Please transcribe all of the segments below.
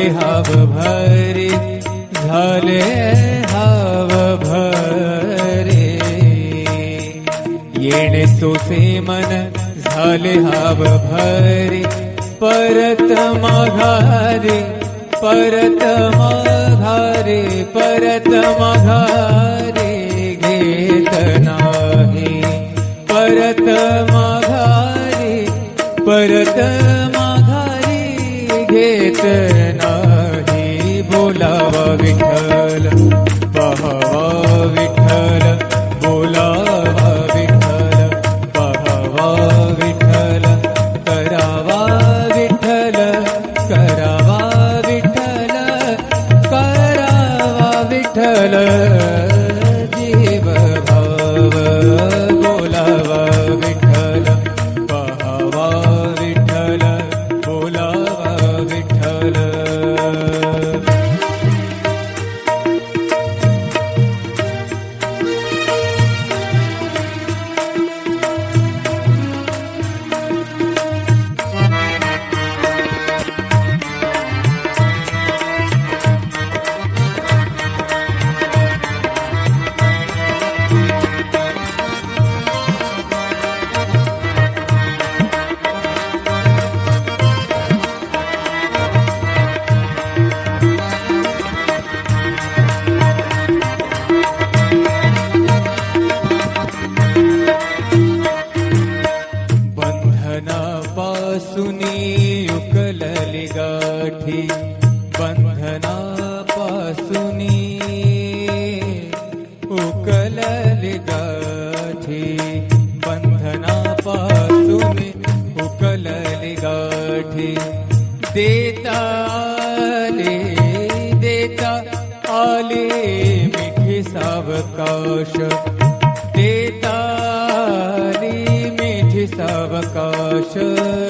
झाले हव भरे झाले हव भरे. येणे सोसे मन झाले हव भरे. परत माघारे परत माघारे परत माघारे घेत नाही. परत माघारी परत माघारी घेत सावकाश देता मिठी सावकाश.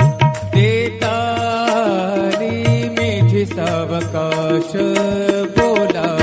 विसावकाश बोला.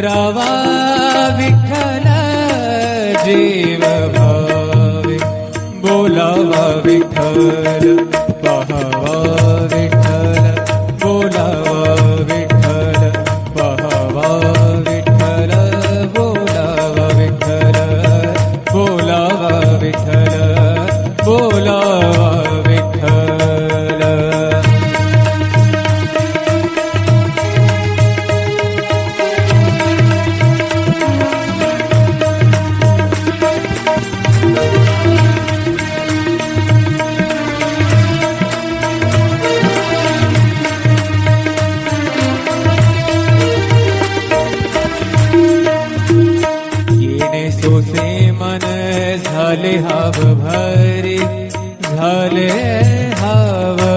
esperaba.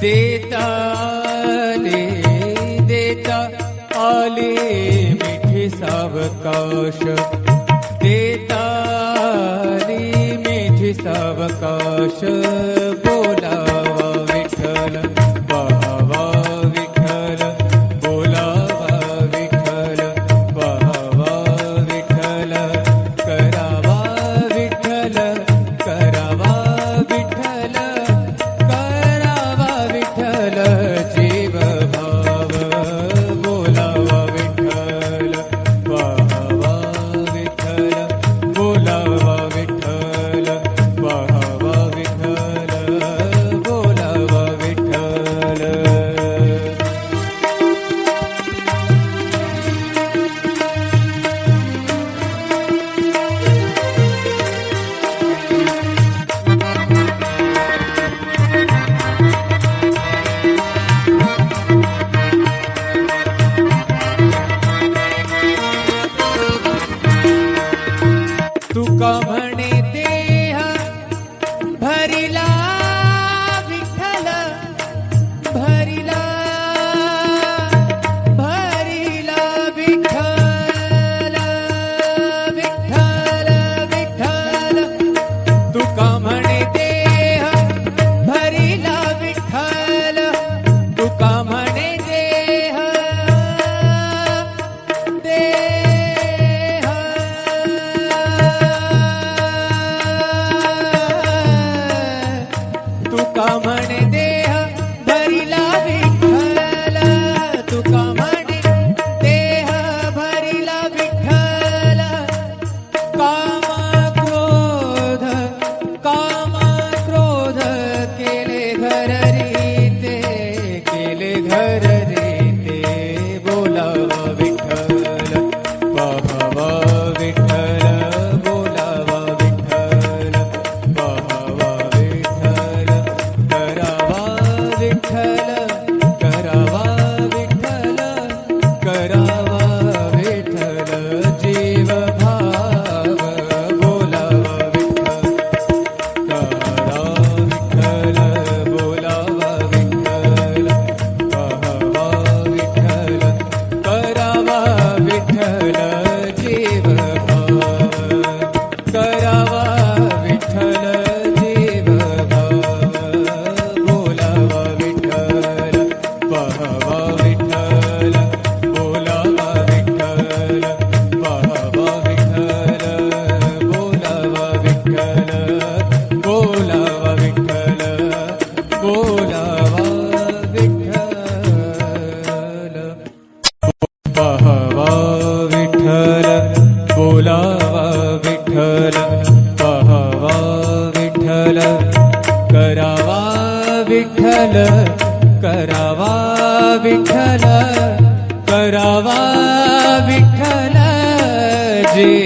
देताले देता आले मिठे सावकाश। देतारी मेठिकाश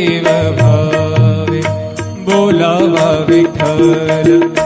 દેવ ભાવે બોલાવા વિઠ્ઠલ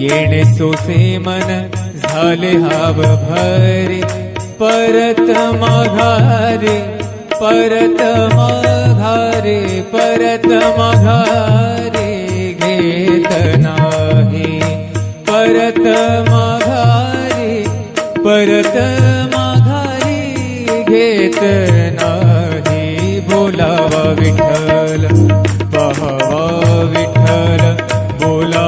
येणे सोसे मन झाले हाव भरे परत माघारे परत माघारे परत माघारे घेत नाही. परत माघारे परत माघारे घेत नाही. बोलावा विठ्ठल पाहावा विठ्ठल बोला